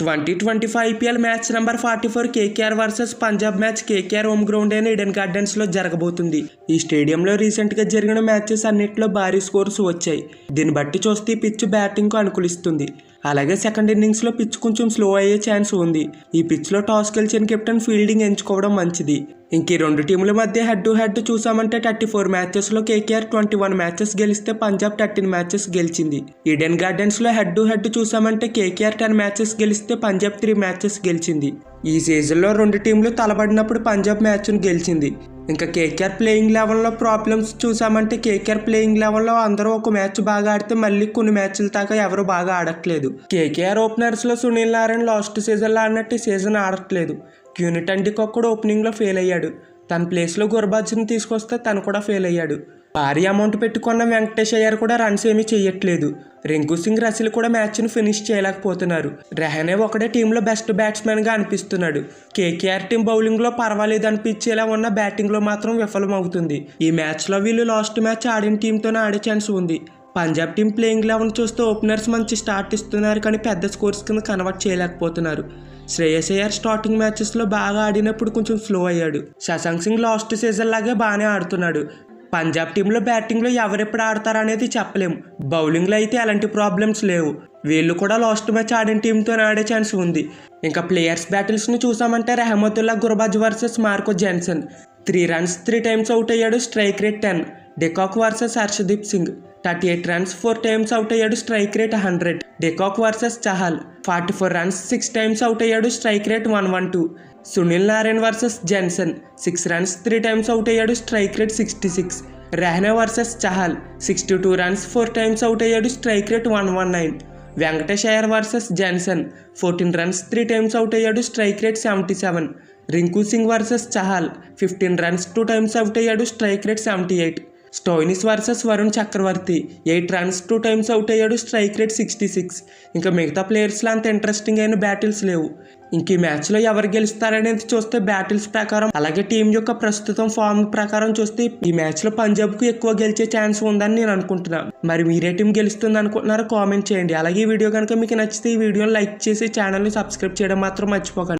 Twenty twenty five IPL match number forty four KKR versus Punjab match KKR home ground అయిన Eden గార్డెన్స్లో జరగబోతుంది. ఈ స్టేడియంలో రీసెంట్గా జరిగిన మ్యాచెస్ అన్నింటిలో భారీ స్కోర్స్ వచ్చాయి. దీన్ని బట్టి చూస్తే ఈ పిచ్ బ్యాటింగ్కు అనుకూలిస్తుంది. అలాగే సెకండ్ ఇన్నింగ్స్లో పిచ్ కొంచెం స్లో అయ్యే ఛాన్స్ ఉంది. ఈ పిచ్లో టాస్ గెలిచిన కెప్టెన్ ఫీల్డింగ్ ఎంచుకోవడం మంచిది. ఇంక ఈ రెండు టీముల మధ్య హెడ్ టు హెడ్ చూసామంటే థర్టీ ఫోర్ మ్యాచెస్లో కేకేఆర్ ట్వంటీ వన్ మ్యాచెస్ గెలిస్తే పంజాబ్ థర్టీన్ మ్యాచెస్ గెలిచింది. ఈడెన్ గార్డెన్స్లో హెడ్ టు హెడ్ చూసామంటే కేకేఆర్ టెన్ మ్యాచెస్ గెలిస్తే పంజాబ్ త్రీ మ్యాచెస్ గెలిచింది. ఈ సీజన్లో రెండు టీంలు తలబడినప్పుడు పంజాబ్ మ్యాచ్ను గెలిచింది. ఇంకా కేకేఆర్ ప్లేయింగ్ లెవెల్లో ప్రాబ్లమ్స్ చూసామంటే కేకేఆర్ ప్లేయింగ్ లెవెల్లో అందరూ ఒక మ్యాచ్ బాగా ఆడితే మళ్ళీ కొన్ని మ్యాచ్ల దాకా ఎవరు బాగా ఆడట్లేదు. కేకేఆర్ ఓపెనర్స్లో సునీల్ నారాయణ లాస్ట్ సీజన్లో ఆడినట్టు ఈ సీజన్ ఆడట్లేదు. క్యూనిట్ అండికి ఓపెనింగ్లో ఫెయిల్ అయ్యాడు. తన ప్లేస్లో గుర్బాజ్ని తీసుకొస్తే తను కూడా ఫెయిల్ అయ్యాడు. భారీ అమౌంట్ పెట్టుకున్న వెంకటేష్ అయ్యారు కూడా రన్స్ ఏమీ చేయట్లేదు రింకు సింగ్ రసిల్ కూడా మ్యాచ్ను ఫినిష్ చేయలేకపోతున్నారు. రెహనే ఒకడే టీంలో బెస్ట్ బ్యాట్స్మెన్గా అనిపిస్తున్నాడు. కేకేఆర్ టీం బౌలింగ్లో పర్వాలేదు అనిపించేలా ఉన్న బ్యాటింగ్లో మాత్రం విఫలమవుతుంది. ఈ మ్యాచ్లో వీళ్ళు లాస్ట్ మ్యాచ్ ఆడిన టీంతోనే ఆడే ఛాన్స్ ఉంది. పంజాబ్ టీం ప్లేయింగ్ లెవెన్ చూస్తే ఓపెనర్స్ మంచి స్టార్ట్ ఇస్తున్నారు కానీ పెద్ద స్కోర్స్ కింద కన్వర్ట్ చేయలేకపోతున్నారు. శ్రేయస్ అయ్యర్ స్టార్టింగ్ మ్యాచెస్లో బాగా ఆడినప్పుడు కొంచెం స్లో అయ్యాడు. శశాంక్ సింగ్ లాస్ట్ సీజన్ లాగే బాగానే ఆడుతున్నాడు. పంజాబ్ టీంలో బ్యాటింగ్లో ఎవరెప్పుడు ఆడతారు అనేది చెప్పలేము బౌలింగ్లో అయితే ఎలాంటి ప్రాబ్లమ్స్ లేవు. వీళ్ళు కూడా లాస్ట్ మ్యాచ్ ఆడిన టీంతో ఆడే ఛాన్స్ ఉంది. ఇంకా ప్లేయర్స్ బ్యాటిల్స్ని చూసామంటే Rahmatullah Gurbaz versus Marco Jansen. Three runs three times out అయ్యాడు strike rate ten de Kock versus Arshdeep Singh. Thirty eight runs four times out అయ్యాడు strike rate hundred de Kock versus Chahal forty four runs six times out అయ్యాడు strike rate one one two Sunil Narayan versus Jansen six runs three times out అయ్యాడు strike rate sixty six Rehana versus Chahal sixty two runs four times out అయ్యాడు strike rate one one nine Venkatesh Iyer versus Jansen fourteen runs three times out అయ్యాడు strike rate seventy seven Rinku Singh versus Chahal fifteen runs two times out అయ్యాడు strike rate seventy eight Stoinis versus Varun Chakravarthy. Eight runs two times out అయ్యాడు strike rate sixty six. ఇంకా మిగతా ప్లేయర్స్లో అంత interesting అయిన battles లేవు. ఇంక ఈ మ్యాచ్లో ఎవరు గెలుస్తారనేది చూస్తే బ్యాటిల్స్ ప్రకారం అలాగే టీం యొక్క ప్రస్తుతం ఫామ్ ప్రకారం చూస్తే ఈ మ్యాచ్లో పంజాబ్కు ఎక్కువ గెలిచే ఛాన్స్ ఉందని నేను అనుకుంటున్నాను మరి మీరే టీం గెలుస్తుంది అనుకుంటున్నారో కామెంట్ చేయండి. అలాగే ఈ వీడియో కనుక మీకు నచ్చితే ఈ వీడియోని లైక్ చేసి ఛానల్ని సబ్స్క్రైబ్ చేయడం మాత్రం మర్చిపోకండి.